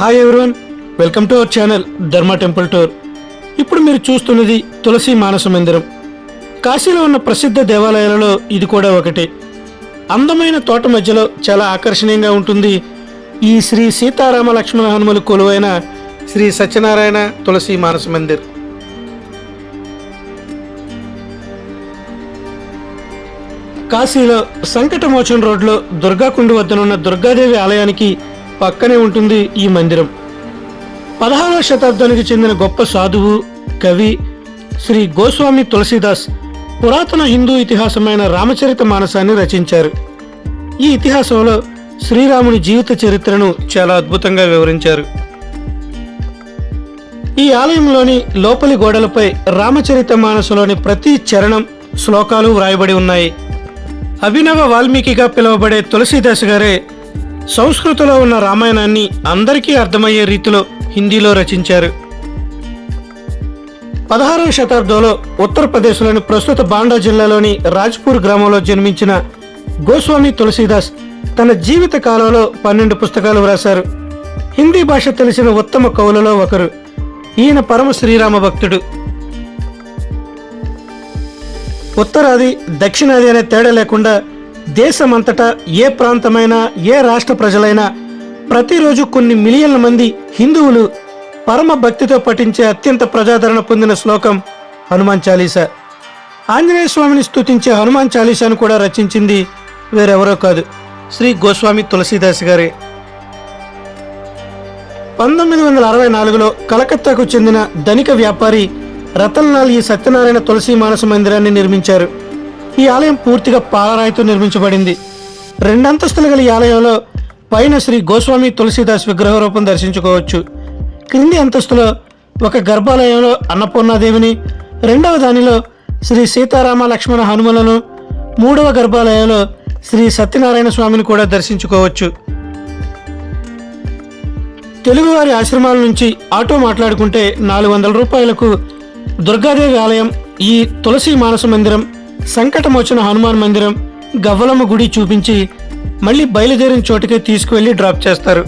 Hi everyone welcome to our channel Dharma temple tour ఇప్పుడు మీరు చూస్తున్నది తులసి మానస మందిరం. కాశీలో ఉన్న ప్రసిద్ధ దేవాలయాలలో ఇది కూడా ఒకటి. అందమైన తోట మధ్యలో చాలా ఆకర్షణీయంగా ఉంటుంది. ఈ శ్రీ సీతారామ లక్ష్మణ హనుమలు కొలువైన శ్రీ సత్యనారాయణ తులసి మానస మందిర్. కాశీలో సంకటమోచన్ రోడ్లో దుర్గాకుండి వద్దనున్న దుర్గాదేవి ఆలయానికి పక్కనే ఉంటుంది ఈ మందిరం. పదహారవ శతాబ్దానికి చెందిన గొప్ప సాధువు కవి శ్రీ గోస్వామి తులసీదాస్ పురాతన హిందూ ఇతిహాసమైన రామచరిత మానసాన్ని రచించారు. ఈ ఇతిహాసంలో శ్రీరాముని జీవిత చరిత్రను చాలా అద్భుతంగా వివరించారు. ఈ ఆలయంలోని లోపలి గోడలపై రామచరిత మానసులోని ప్రతి చరణం శ్లోకాలు వ్రాయబడి ఉన్నాయి. అభినవ వాల్మీకిగా పిలువబడే తులసీదాస్ గారే సంస్కృతంలో ఉన్న రామాయణాన్ని అందరికీ అర్థమయ్యే రీతిలో హిందీలో రచించారు. పదహారవ శతాబ్దంలో ఉత్తరప్రదేశ్లోని ప్రస్తుత బాండా జిల్లాలోని రాజ్పూర్ గ్రామంలో జన్మించిన గోస్వామి తులసీదాస్ తన జీవిత కాలంలో పన్నెండు పుస్తకాలు వ్రాశారు. హిందీ భాష తెలిసిన ఉత్తమ కవులలో ఒకరు. ఈయన పరమ శ్రీరామ భక్తుడు. ఉత్తరాది దక్షిణాది అనే తేడా లేకుండా దేశమంతటా ఏ ప్రాంతమైనా ఏ రాష్ట్ర ప్రజలైనా ప్రతిరోజు కొన్ని మిలియన్ల మంది హిందువులు పరమ భక్తితో పఠించే అత్యంత ప్రజాదరణ పొందిన శ్లోకం హనుమాన్ చాలీసా. ఆంజనేయ స్వామిని స్తుతించే హనుమాన్ చాలీసాను కూడా రచించింది వేరెవరో కాదు శ్రీ గోస్వామి తులసీదాస్ గారే. పంతొమ్మిది వందల అరవై నాలుగులో కలకత్తాకు చెందిన ధనిక వ్యాపారి రతన్లాల్ ఈ సత్యనారాయణ తులసి మానస మందిరాన్ని నిర్మించారు. ఈ ఆలయం పూర్తిగా పాలరాయితో నిర్మించబడింది. రెండంతస్తులు గల ఈ ఆలయంలో పైన శ్రీ గోస్వామి తులసీదాస్ విగ్రహ రూపం దర్శించుకోవచ్చు. క్రింది అంతస్తులో ఒక గర్భాలయంలో అన్నపూర్ణాదేవిని రెండవ దానిలో శ్రీ సీతారామ లక్ష్మణ హనుమలను మూడవ గర్భాలయంలో శ్రీ సత్యనారాయణ స్వామిని కూడా దర్శించుకోవచ్చు. తెలుగువారి ఆశ్రమాల నుంచి ఆటో మాట్లాడుకుంటే నాలుగు వందల రూపాయలకు దుర్గాదేవి ఆలయం ఈ తులసి మానస మందిరం సంకటమోచన హనుమాన్ మందిరం గవ్వలమ్మ గుడి చూపించి మళ్ళీ బయలుదేరిన చోటుకే తీసుకువెళ్ళి డ్రాప్ చేస్తారు.